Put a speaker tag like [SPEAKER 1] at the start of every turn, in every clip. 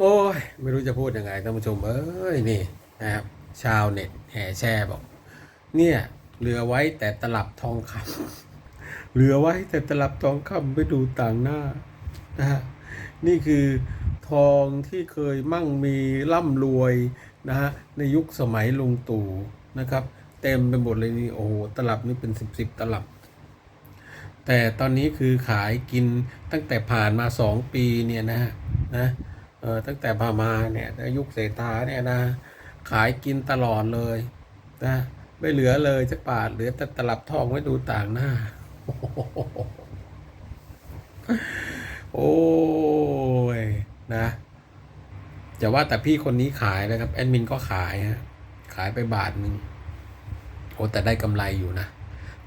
[SPEAKER 1] โอ้ย ไม่รู้จะพูดยังไงท่านผู้ชมเอ้ยนี่นะครับ ชาวเน็ตแห่แช่บอก เนี่ยเหลือไว้แต่ตลับทองคำเหลือไว้แต่ตลับทองคำไปดูต่างหน้านะฮะนี่คือทองที่เคยมั่งมีร่ำรวยนะฮะในยุคสมัยลุงตู่นะครับ เต็มไปหมดเลยนี่โอ้โหตลับนี่เป็นสิบสิบตลับ แต่ตอนนี้คือขายกินตั้งแต่ผ่านมาสองปีเนี่ยนะนะเออ ตั้งแต่พามาเนี่ยในยุคเศรษฐาเนี่ยนะขายกินตลอดเลยนะไม่เหลือเลยจะบาทเหลือแต่ตลับทองไว้ดูต่างหน้า โอ้ยนะจะว่าแต่พี่คนนี้ขายนะครับ แอดมินก็ขายฮะขายไปบาทหนึ่งโอ้แต่ได้กำไรอยู่นะ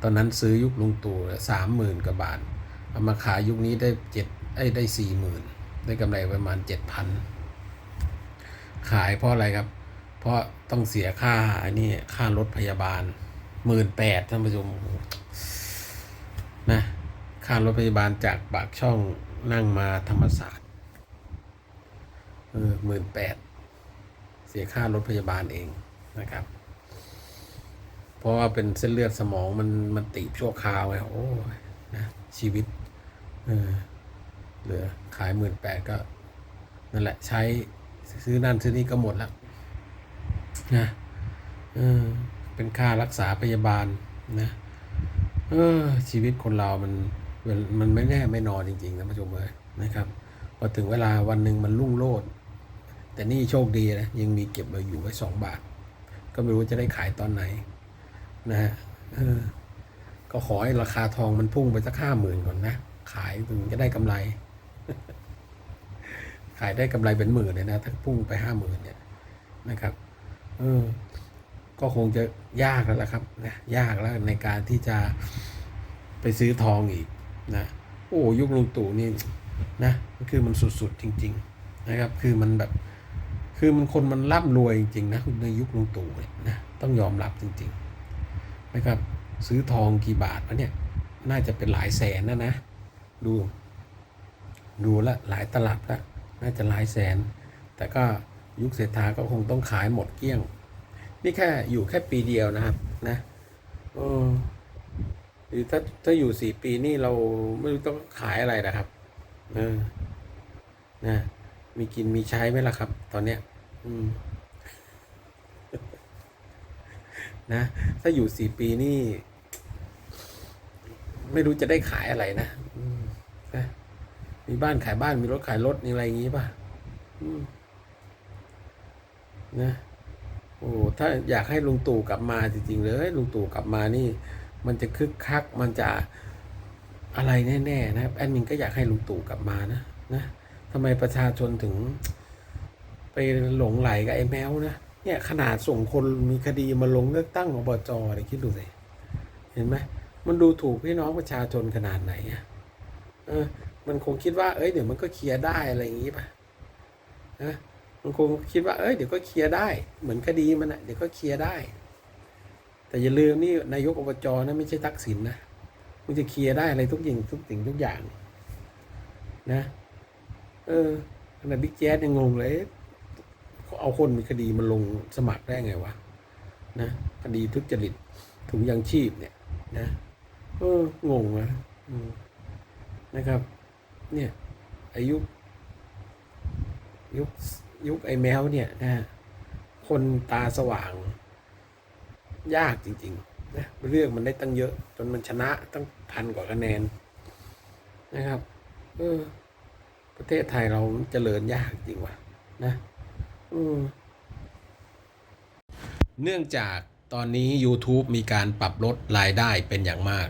[SPEAKER 1] ตอนนั้นซื้อยุคลุงตู่สามหมื่นกว่าบาท เอามาขายยุคนี้ได้เจ็ดไอ้ได้สี่หมื่น ได้กำไรประมาณเจ็ดพันขายเพราะอะไรครับ เพราะต้องเสียค่าอันนี้ค่ารถพยาบาลหมื่นแปดท่านผู้ชมนะค่ารถพยาบาลจากปากช่องนั่งมาธรรมศาสตร์เออหมื่นแปดเสียค่ารถพยาบาลเองนะครับ เพราะว่าเป็นเส้นเลือดสมองมันมันตีบชั่วคราวไงโอ้นะชีวิตเออ เหลือขายหมื่นแปดก็นั่นแหละใช้ซื้อนั่นซื้อนี่ก็หมดแล้วนะเออเป็นค่ารักษาพยาบาลนะเออชีวิตคนเรามันมันไม่แน่ไม่นอนจริงๆนะผู้ชมเลยนะครับพอถึงเวลาวันหนึ่งมันรุ่งโรจน์แต่นี่โชคดีนะยังมีเก็บมาอยู่ไว้สองบาท ก็ไม่รู้จะได้ขายตอนไหนนะฮะก็ขอให้ราคาทองมันพุ่งไปสักห้าหมื่นก่อนนะ ขายถึงจะได้กำไร ขายได้กำไรเป็นหมื่นเลยนะ ถ้าพุ่งไปห้าหมื่นเนี่ยนะครับ เออ ก็คงจะยากแล้วล่ะครับนะยากแล้วในการที่จะไปซื้อทองอีกนะโอ้ยุคลุงตู่นี่นะคือมันสุดๆจริง ๆ นะครับ คือมันแบบ คือมันคนมันร่ำรวยจริงๆนะในยุคลุงตู่เนี่ยนะต้องยอมรับจริง ๆ นะครับ ซื้อทองกี่บาทวะเนี่ย น่าจะเป็นหลายแสนนะนะ ดู ดูละหลายตลับละน่าจะหลายแสน แต่ก็ยุคเศรษฐาก็คงต้องขายหมดเกลี้ยง นี่แค่อยู่แค่ปีเดียวนะครับนะเออหรือถ้าถ้าอยู่สี่ปีนี่เราไม่รู้ต้องขายอะไรนะครับ เออนะมีกินมีใช้ไหมล่ะครับ ตอนเนี้ย อืมนะถ้าอยู่สี่ปีนี่ ไม่รู้จะได้ขายอะไรนะ มีบ้านขายบ้านมีรถขายรถอะไรอย่างงี้ป่ะนะโอ้ถ้าอยากให้ลุงตู่กลับมาจริงๆเลยลุงตู่กลับมานี่ มันจะคึกคัก มันจะอะไรแน่ๆนะครับแอดมินก็อยากให้ลุงตู่กลับมานะนะทำไมประชาชนถึง ไปหลงไหลกับไอ้แมวนะเนี่ยขนาดส่งคนมีคดีมาลงเลือกตั้งอบจเนี่ยคิดดูสิเห็นไหมมันดูถูกพี่น้องประชาชนขนาดไหนอะเออ มันคงคิดว่า เอ้ยเดี๋ยวมันก็เคลียร์ได้อะไรอย่างงี้ป่ะนะมันคงคิดว่า เอ้ยเดี๋ยวก็เคลียร์ได้ เหมือนคดีมันอะเดี๋ยวก็เคลียร์ได้ แต่อย่าลืมนี่นายกอบจนะไม่ใช่ทักษิณนะมันจะเคลียร์ได้อะไรทุกอย่างทุกสิ่งทุกอย่าง นะ เออขณะบิ๊กแจ๊สยังงงเลยเขาเอาคนมีคดีมาลงสมัครได้ไงวะนะคดีทุจริตถุงยางชีพเนี่ย นะเอองงนะนะครับ เนี่ยอายุยุคยุคไอ้แมวเนี่ยนะคนตาสว่าง ยากจริงๆนะเรื่องมันได้ตั้งเยอะ จนมันชนะตั้งพันกว่าคะแนนนะครับเออประเทศไทยเราเจริญยากจริงว่ะนะอืมเนื่องจากตอนนี้ YouTube มีการปรับลดรายได้เป็นอย่างมาก